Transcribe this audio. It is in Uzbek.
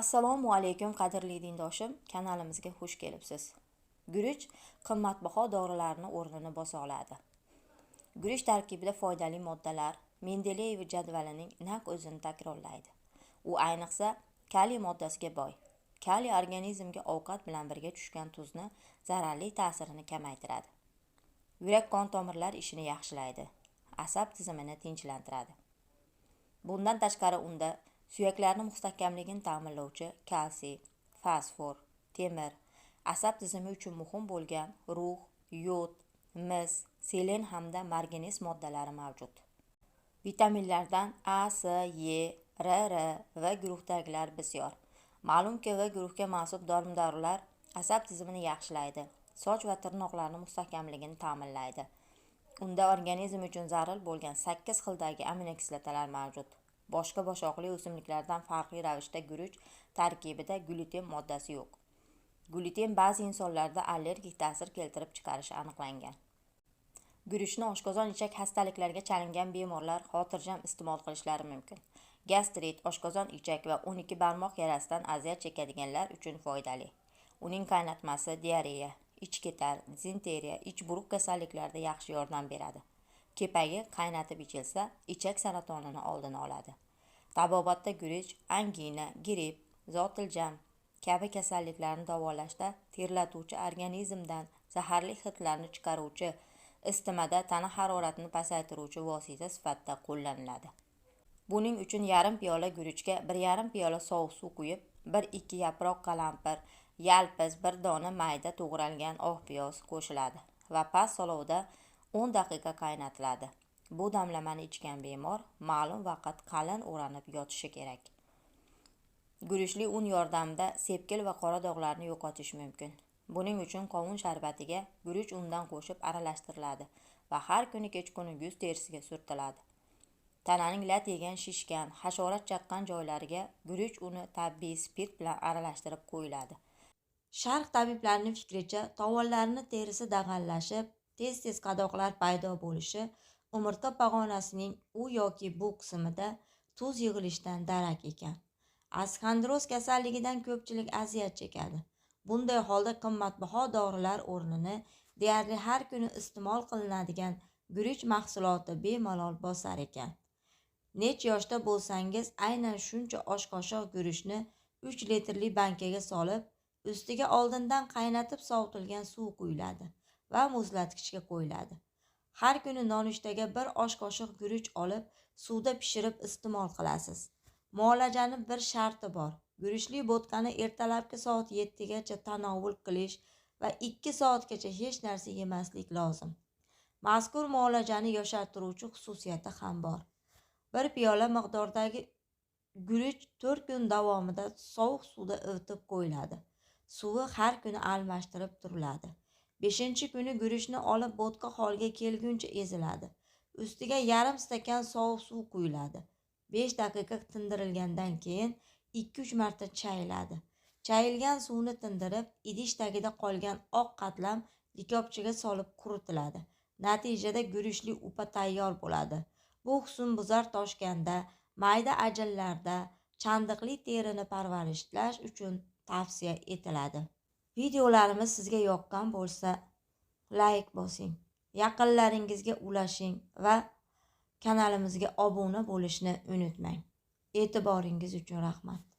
assalomu alaykum qadrli dindoshim. Kanalimizga xush kelibsiz. Guruch qimmatbaho dorilarni o'rnini bosa oladi. Guruch tarkibida foydali moddalar mendeleyev jadvalining naq o'zini takrorlaydi. U ayniqsa kaliy moddasiga boy. Kaliy organizmga ovqat bilan birga tushgan tuzni zararli ta'sirini kamaytiradi. Yurak qon tomirlar ishini yaxshilaydi asab tizimini tinchlantiradi. Bundan tashqari unda suyaklarni mustahkamligini ta'minlovchi kalsiy fosfor temir asab tizimi uchun muhim bo'lgan rux yod mis selen hamda marganes moddalari mavjud. Vitaminlardan a s e r r guruhdagilar bisyor. Ma'lumki va guruhga mansub dori dorilar asab tizimini yaxshilaydi soch va tirnoqlarni mustahkamligini ta'minlaydi. Unda organizm uchun zarur bo'lgan sakkiz xildagi aminokislotalar mavjud. Boshqa boshoqli o'simliklardan farqli ravishda guruch tarkibida gluten moddasi yo'q. Gluten ba'zi insonlarda allergik ta'sir keltirib chiqarishi aniqlangan. Guruchni oshqozon ichak xastaliklarga chalingan bemorlar xotirjam iste'mol qilishlari mumkin. Gastrit oshqozon ichak va 12 barmoq yarasidan aziyat chekadiganlar uchun foydali. Uning qaynatmasi diareya ich ketar dizenteriya ich buruq kasalliklarida yaxshi yordam beradi. Kepagi qaynatib ichilsa ichak saratonini oldini oladi. Tabobatda guruch angina gripp zotiljam kabi kasalliklarni davolashda terlatuvchi organizmdan zaharli hidlarni chiqaruvchi isitmada tana haroratini pasaytiruvchi vosita sifatida qo'llaniladi. Buning uchun yarim piyola guruchga bir yarim piyola sovuq suv quyib bir ikki yaproq qalampir yalpiz bir dona mayda to'g'ralgan oq piyoz qo'shiladi va past olovda 10 daqiqa qaynatiladi. Bu damlamani ichgan bemor ma'lum vaqt qalin o'ranib yotishi kerak. Guruchli un yordamida sepkil va qora dog'larni yo'qotish mumkin. Buning uchun qovun sharbatiga guruch undan qo'shib aralashtiriladi va har kuni kechqurun yuz terisiga surtiladi. Tananing lat yegan shishgan hasharot chaqqan joylariga guruch uni tabiiy spirt bilan aralashtirib qo'yiladi. Sharq tabiblarining fikricha tovonlarni terisi dag'allashib tez tez qadoqlar paydo bo'lishi umurtqa pog'onasining u yoki bu qismida tuz yig'ilishidan darak ekan. Asxandroz kasalligidan ko'pchilik aziyat chekadi. Bunday holda qimmatbaho dorilar o'rnini deyarli har kuni iste'mol qilinadigan guruch mahsuloti bemalol bosar ekan. Nech yoshda bo'lsangiz aynan shuncha osh qoshiq guruchni uch litrli bankaga solib ustiga oldindan qaynatib sovutilgan suv quyiladi va muzlatgichga qo'yiladi. Har kuni nonushtaga bir osh qoshiq guruch olib suvda pishirib iste'mol qilasiz. Muolajani bir sharti bor. Guruchli bo'tqani ertalabki soat yettigacha tanovul qilish va ikki soatgacha hech narsa yemaslik lozim. Mazkur muolajani yoshartiruvchi xususiyati ham bor. Bir piyola miqdordagi guruch to'rt kun davomida sovuq suvda ivitib qo'yiladi. Suvi har kuni almashtirib turiladi. Beshinchi kuni guruchni olib bo'tqa holiga kelguncha eziladi. Ustiga yarim stakan sovuq suv quyiladi. Besh daqiqa tindirilgandan keyin ikki uch marta chayiladi chayilgan suvni tindirib idish tagida qolgan oq qatlam likopchaga solib quritiladi. Natijada guruchli upa tayyor bo'ladi. Bu husnbuzar toshganda mayda ajinlarda chandiqli terini parvarishlash uchun tavsiya etiladi. Videolarimiz sizga yoqqan bo'lsa layk bosing yaqinlaringizga ulashing va kanalimizga obuna bo'lishni unutmang. E'tiboringiz uchun rahmat.